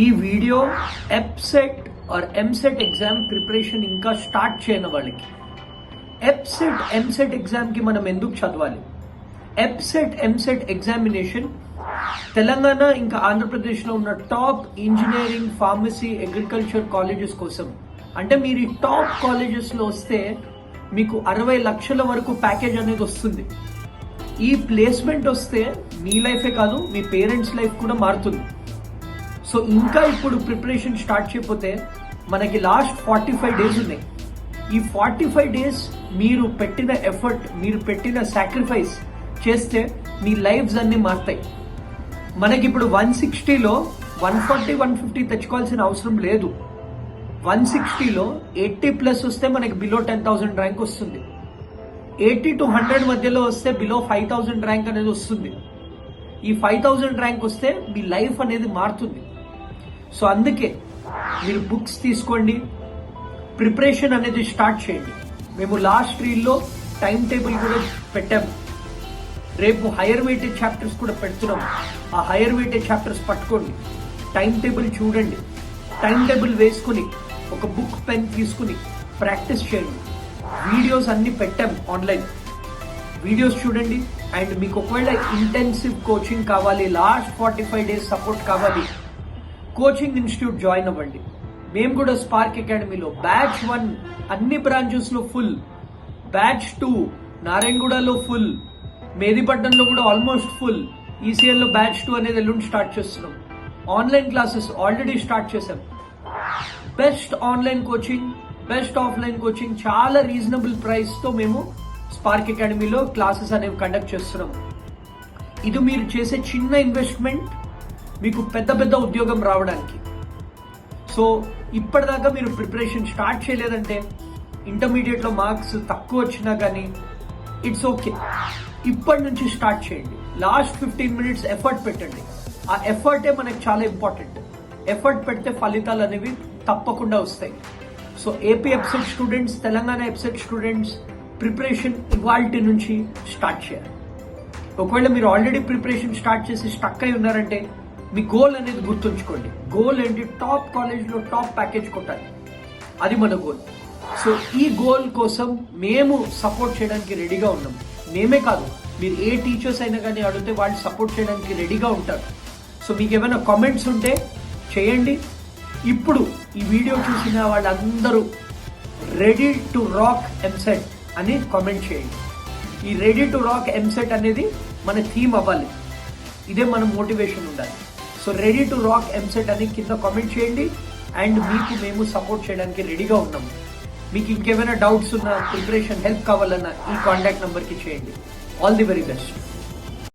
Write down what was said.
ఈ video EAPCET or EAMCET exam preparation ఇంకా start చేయని వాళ్ళకి. ఎప్సెట్ ఎంసెట్ ఎగ్జామ్కి మనం ఎందుకు చదవాలి? ఎప్సెట్ ఎంసెట్ ఎగ్జామినేషన్ తెలంగాణ ఇంకా ఆంధ్రప్రదేశ్లో ఉన్న top engineering pharmacy agriculture colleges కోసం. అంటే మీరు ఈ టాప్ కాలేజెస్లో వస్తే మీకు అరవై లక్షల వరకు ప్యాకేజ్ అనేది వస్తుంది. ఈ ప్లేస్మెంట్ వస్తే మీ లైఫే కాదు మీ పేరెంట్స్ లైఫ్ కూడా మారుతుంది. సో ఇంకా ఇప్పుడు ప్రిపరేషన్ స్టార్ట్ చేయకపోతే మనకి లాస్ట్ ఫార్టీ ఫైవ్ డేస్ ఉన్నాయి. ఈ ఫార్టీ ఫైవ్ డేస్ మీరు పెట్టిన ఎఫర్ట్ మీరు పెట్టిన సాక్రిఫైస్ చేస్తే మీ లైఫ్స్ అన్ని మారుతాయి. మనకి ఇప్పుడు వన్ సిక్స్టీలో వన్ ఫార్టీ వన్ ఫిఫ్టీ తెచ్చుకోవాల్సిన అవసరం లేదు. వన్ సిక్స్టీలో ఎయిటీ ప్లస్ వస్తే మనకి బిలో టెన్ థౌసండ్ ర్యాంక్ వస్తుంది. ఎయిటీ టు హండ్రెడ్ మధ్యలో వస్తే బిలో ఫైవ్ థౌసండ్ ర్యాంక్ అనేది వస్తుంది. ఈ ఫైవ్ థౌసండ్ ర్యాంక్ వస్తే మీ లైఫ్ అనేది మారుతుంది. సో అందుకే మీరు బుక్స్ తీసుకోండి. ప్రిపరేషన్ అనేది స్టార్ట్ చేయండి. మేము లాస్ట్ రీల్లో టైం టేబుల్ కూడా పెట్టాము రేపు హైయర్ వెయిటెడ్ చాప్టర్స్ కూడా పెడుతున్నాం. ఆ హైయర్ వెయిటెడ్ చాప్టర్స్ పట్టుకోండి. టైం టేబుల్ చూడండి. టైం టేబుల్ వేసుకుని ఒక బుక్ పెన్ తీసుకుని ప్రాక్టీస్ చేయండి. వీడియోస్ అన్ని పెట్టాం ఆన్లైన్. వీడియోస్ చూడండి. అండ్ మీకు ఒకవేళ ఇంటెన్సివ్ కోచింగ్ కావాలి last forty five days support కావాలి కోచింగ్ ఇన్స్టిట్యూట్ జాయిన్ అవ్వండి. మేము కూడా స్పార్క్ అకాడమీలో బ్యాచ్ వన్ అన్ని బ్రాంచెస్లో ఫుల్ బ్యాచ్ టూ నారాయణగూడలో ఫుల్ మేదిపట్నంలో కూడా ఆల్మోస్ట్ ఫుల్ ఈసీఎల్లో బ్యాచ్ టూ అనేది ఎల్లుండి స్టార్ట్ చేస్తున్నాం. ఆన్లైన్ క్లాసెస్ ఆల్రెడీ స్టార్ట్ చేశాం. Best online coaching best offline coaching చాలా రీజనబుల్ ప్రైస్తో మేము స్పార్క్ అకాడమీలో క్లాసెస్ అనేవి కండక్ట్ చేస్తున్నాం. ఇది మీరు చేసే చిన్న ఇన్వెస్ట్మెంట్ మీకు పెద్ద పెద్ద ఉద్యోగం రావడానికి. సో ఇప్పటిదాకా మీరు ప్రిపరేషన్ స్టార్ట్ చేయలేదంటే ఇంటర్మీడియట్లో మార్క్స్ తక్కువ వచ్చినా కానీ ఇట్స్ ఓకే. ఇప్పటి నుంచి స్టార్ట్ చేయండి. లాస్ట్ ఫిఫ్టీన్ మినిట్స్ ఎఫర్ట్ పెట్టండి. ఆ ఎఫర్టే మనకు చాలా ఇంపార్టెంట్. ఎఫర్ట్ పెడితే ఫలితాలు అనేవి తప్పకుండా వస్తాయి. So AP EAPCET students Telangana EAPCET students preparation ఇవాల్టి నుంచి స్టార్ట్ చేయాలి. ఒకవేళ మీరు ఆల్రెడీ ప్రిపరేషన్ స్టార్ట్ చేసి స్టక్ అయి ఉన్నారంటే మీ గోల్ అనేది గుర్తుంచుకోండి. గోల్ ఏంటి? టాప్ కాలేజ్లో టాప్ ప్యాకేజ్ కొట్టాలి. అది మన గోల్ సో ఈ గోల్ కోసం మేము సపోర్ట్ చేయడానికి రెడీగా ఉన్నాం. మేమే కాదు మీరు ఏ టీచర్స్ అయినా కానీ అడిగితే వాళ్ళు సపోర్ట్ చేయడానికి రెడీగా ఉంటారు. సో మీకు ఏమైనా కామెంట్స్ ఉంటే చేయండి. ఇప్పుడు ఈ వీడియో చూసిన వాళ్ళందరూ రెడీ టు రాక్ ఎంసెట్ అని కామెంట్ చేయండి. ఈ రెడీ టు రాక్ ఎంసెట్ అనేది మన థీమ్ అవ్వాలి. ఇదే మన మోటివేషన్ ఉండాలి. So ready to rock EAMCET అని కింద కామెంట్ చేయండి. అండ్ మీకు మేము సపోర్ట్ చేయడానికి రెడీగా ఉన్నాము మీకు ఇంకేమైనా డౌట్స్ ఉన్నా ప్రిపరేషన్ హెల్ప్ కావాలన్నా ఈ కాంటాక్ట్ నెంబర్కి చేయండి. All the very best